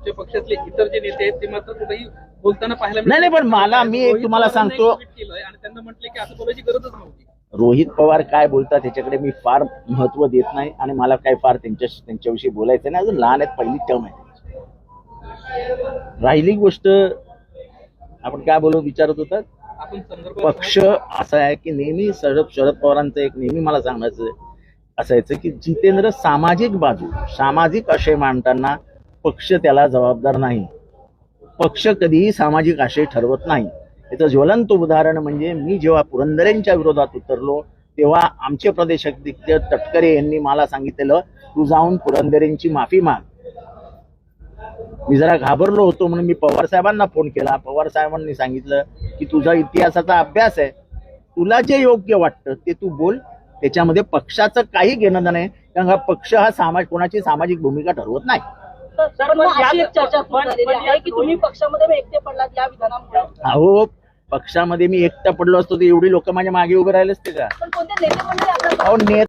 तुमच्या पक्षातले इतर जे नेते आहेत ते मात्र कुठेही बोलताना पाहायला नाही, नाही, पण मला- मी एक तुम्हाला सांगतो- आणि त्यांना म्हटलंय की असं बोलायची गरजच नव्हती. रोहित पवार काय बोलतात त्याच्याकडे मी फार महत्त्व देत नाही आणि मला काय फार त्यांच्या त्यांच्याविषयी बोलायचं नाही. अजून लहान आहेत पहिली टर्म आहे. राहिली गोष्ट आपण काय बोलू विचारत संदर्भ पक्ष असा आहे की नेहमी शरद शरद पवारांचं एक नेहमी मला सांगायचं असायचं की जितेंद्र सामाजिक बाजू सामाजिक आशय मांडताना पक्ष त्याला जबाबदार नाही. पक्ष कधीही सामाजिक आशय ठरवत नाही. याचं ज्वलंत उदाहरण म्हणजे मी जेव्हा पुरंदरेंच्या विरोधात उतरलो तेव्हा आमचे प्रदेशाध्यक्ष तटकरे यांनी मला सांगितलेलं तू जाऊन पुरंदरेंची माफी माग. मी जरा घाबरलो होतो म्हणून मी पवार साहेबांना फोन केला. पवार साहेबांनी सांगितलं की तुझा इतिहासाचा अभ्यास आहे. तुला जे योग्य वाटतं ते तू बोल. त्याच्यामध्ये पक्षाचं काही घेणं नाही. कारण हा पक्ष हा समाज कोणाची सामाजिक भूमिका ठरवत नाही. की तुम्ही पक्षामध्ये एकटे पडलात या विधानामुळे? अहो पक्षामध्ये मी एकटा पडलो असतो तर एवढी लोक माझ्या मागे उभे राहिले असते का? नेत